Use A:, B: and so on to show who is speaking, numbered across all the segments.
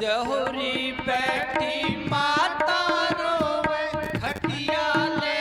A: ਜਹੋਰੀ ਬੈਠੀ ਮਾਤਾ ਰੋਵੇ ਖਟਿਆ ਲੈ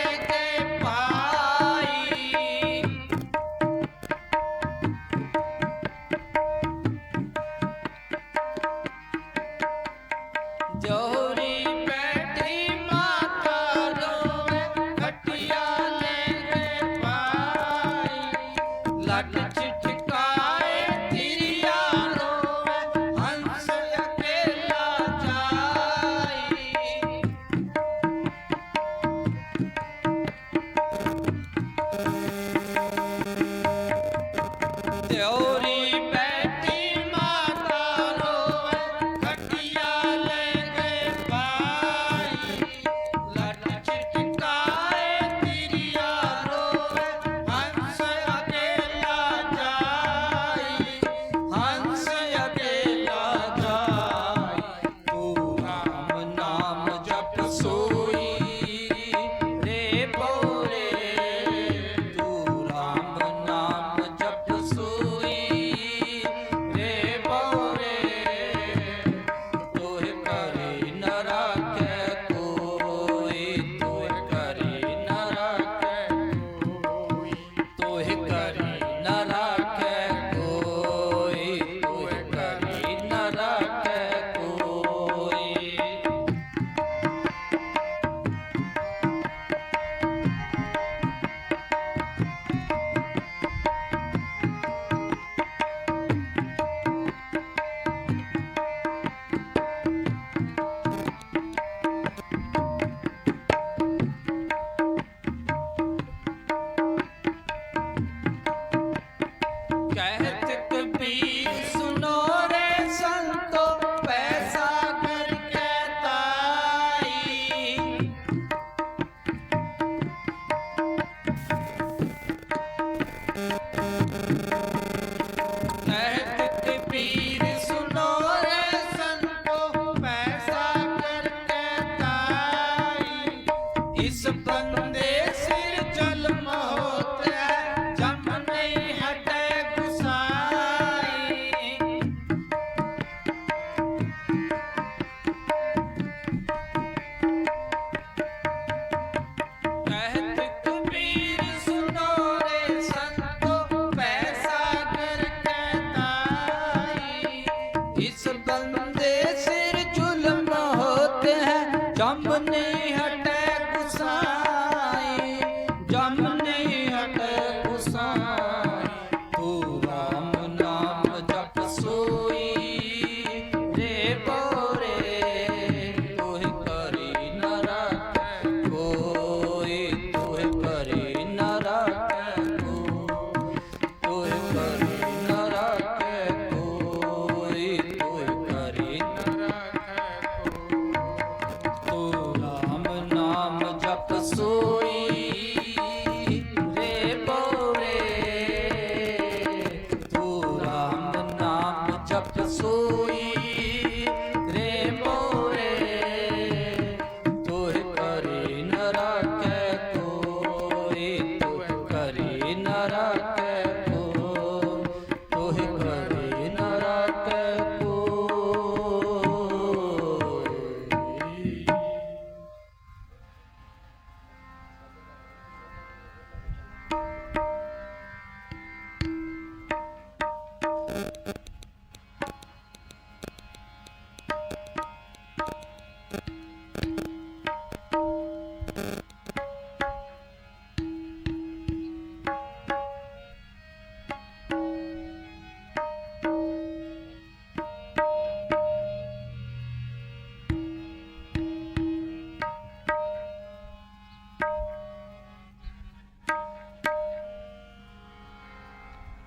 A: It's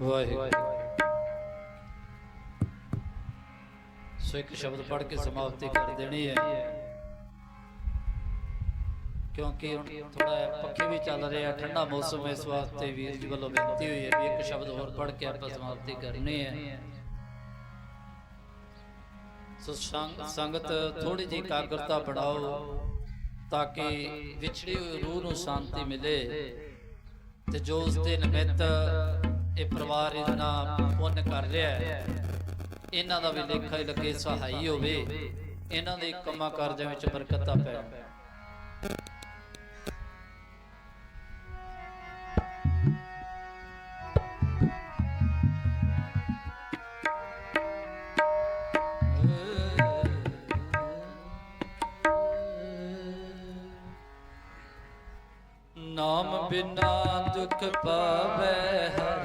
A: ਵਾਹਿਗੁਰੂ। ਸੋ ਇੱਕ ਸ਼ਬਦ ਪੜ੍ਹ ਕੇ ਸਮਾਪਤੀ ਕਰ ਦੇਣੀ ਹੈ। ਕਿਉਂਕਿ ਹੁਣ ਥੋੜਾ ਪੱਖੇ ਵੀ ਚੱਲ ਰਹੇ ਆ, ਠੰਡਾ ਮੌਸਮ ਇਸ ਵਾਸਤੇ ਵੀਰ ਜੀ ਵੱਲੋਂ ਬੇਨਤੀ ਹੋਈ ਹੈ ਵੀ ਇੱਕ ਸ਼ਬਦ ਹੋਰ ਪੜ੍ਹ ਕੇ ਆਪਾਂ ਸਮਾਪਤੀ ਕਰਨੀ ਹੈ। ਸੋ ਸੰਗਤ ਥੋੜੀ ਜਿਹੀ ਕਾਗਰਤਾ ਬਣਾਓ ਤਾਂ ਕਿ ਵਿਛੜੀ ਹੋਈ ਰੂਹ ਨੂੰ ਸ਼ਾਂਤੀ ਮਿਲੇ ਤੇ ਜੋ ਉਸ ਦੇ ਨਿਮਿਤ ਇਹ ਪਰਿਵਾਰ ਇਹਨਾਂ ਪੁੰਨ ਕਰ ਰਿਹਾ ਹੈ। ਇਹਨਾਂ ਦਾ ਵੀ ਲੇਖਾ ਹੀ ਲੱਗੇ, ਸਹਾਈ ਹੋਵੇ। ਇਹਨਾਂ ਦੇ ਕੰਮਾਂ ਕਾਰਜਾਂ ਵਿੱਚ ਬਰਕਤਾਂ ਪੈਣ ਨਾਮ ਬਿਨਾ ਦੁਖ ਸੁਖ ਪਾਵੇ ਹਰਿ